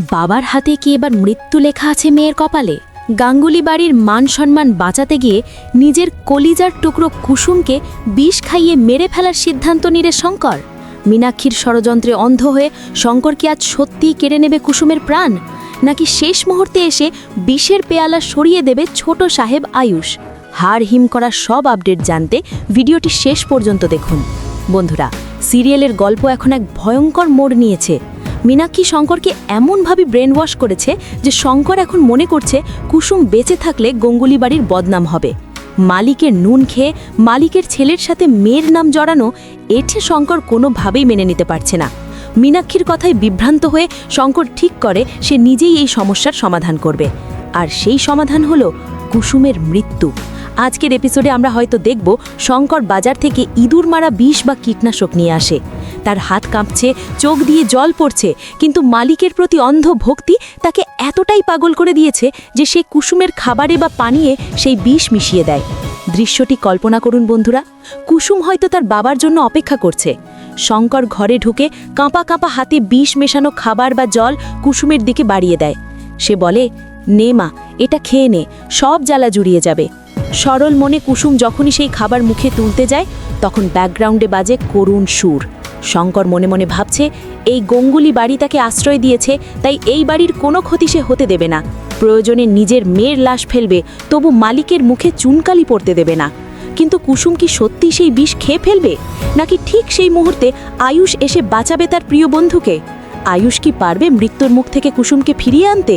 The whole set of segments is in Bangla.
বাবার হাতে কি এবার মৃত্যু লেখা আছে মেয়ের কপালে? গাঙ্গুলি বাড়ির মান সম্মান বাঁচাতে গিয়ে নিজের কলিজার টুকরো কুসুমকে বিষ খাইয়ে মেরে ফেলার সিদ্ধান্ত নিলে শঙ্কর? মীনাক্ষীর ষড়যন্ত্রে অন্ধ হয়ে শঙ্কর কি আজ সত্যিই কেড়ে নেবে কুসুমের প্রাণ? নাকি শেষ মুহূর্তে এসে বিষের পেয়ালা সরিয়ে দেবে ছোট সাহেব আয়ুষ? হার হিম করা সব আপডেট জানতে ভিডিওটি শেষ পর্যন্ত দেখুন। বন্ধুরা, সিরিয়ালের গল্প এখন এক ভয়ঙ্কর মোড় নিয়েছে। মীনাক্ষী শঙ্করকে এমনভাবে ব্রেন ওয়াশ করেছে যে শঙ্কর এখন মনে করছে কুসুম বেঁচে থাকলে গঙ্গুলি বাড়ির বদনাম হবে। মালিকের নুন খেয়ে মালিকের ছেলের সাথে মেয়ের নাম জড়ানো এঠে শঙ্কর কোনোভাবেই মেনে নিতে পারছে না। মীনাক্ষীর কথায় বিভ্রান্ত হয়ে শঙ্কর ঠিক করে সে নিজেই এই সমস্যার সমাধান করবে। আর সেই সমাধান হলো কুসুমের মৃত্যু। আজকের এপিসোডে আমরা হয়তো দেখব শঙ্কর বাজার থেকে ইঁদুর মারা বিষ বা কীটনাশক নিয়ে আসে। তার হাত কাঁপছে, চোখ দিয়ে জল পড়ছে, কিন্তু মালিকের প্রতি অন্ধ ভক্তি তাকে এতটাই পাগল করে দিয়েছে যে সে কুসুমের খাবারে বা পানিয়ে সেই বিষ মিশিয়ে দেয়। দৃশ্যটি কল্পনা করুন বন্ধুরা, কুসুম হয়তো তার বাবার জন্য অপেক্ষা করছে। শঙ্কর ঘরে ঢুকে কাঁপা কাঁপা হাতে বিষ মেশানো খাবার বা জল কুসুমের দিকে বাড়িয়ে দেয়। সে বলে, নে মা, এটা খেয়ে নে, সব জ্বালা জুড়িয়ে যাবে। সরল মনে কুসুম যখনই সেই খাবার মুখে তুলতে যায়, তখন ব্যাকগ্রাউন্ডে বাজে করুণ সুর। শঙ্কর মনে মনে ভাবছে, এই গঙ্গুলি বাড়ি তাকে আশ্রয় দিয়েছে, তাই এই বাড়ির কোনো ক্ষতি সে হতে দেবে না। প্রয়োজনে নিজের মেয়ের লাশ ফেলবে, তবু মালিকের মুখে চুনকালি পড়তে দেবে না। কিন্তু কুসুম কি সত্যি সেই বিষ খেয়ে ফেলবে? নাকি ঠিক সেই মুহূর্তে আয়ুষ এসে বাঁচাবে তার প্রিয় বন্ধুকে? আয়ুষ কি পারবে মৃত্যুর মুখ থেকে কুসুমকে ফিরিয়ে আনতে?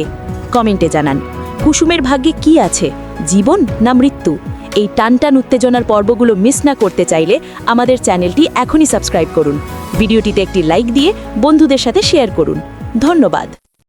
কমেন্টে জানান, কুসুমের ভাগ্যে কি আছে, জীবন না মৃত্যু? এই টানটান উত্তেজনার পর্বগুলো মিস না করতে চাইলে আমাদের চ্যানেলটি এখনই সাবস্ক্রাইব করুন। ভিডিওটিতে একটি লাইক দিয়ে বন্ধুদের সাথে শেয়ার করুন। ধন্যবাদ।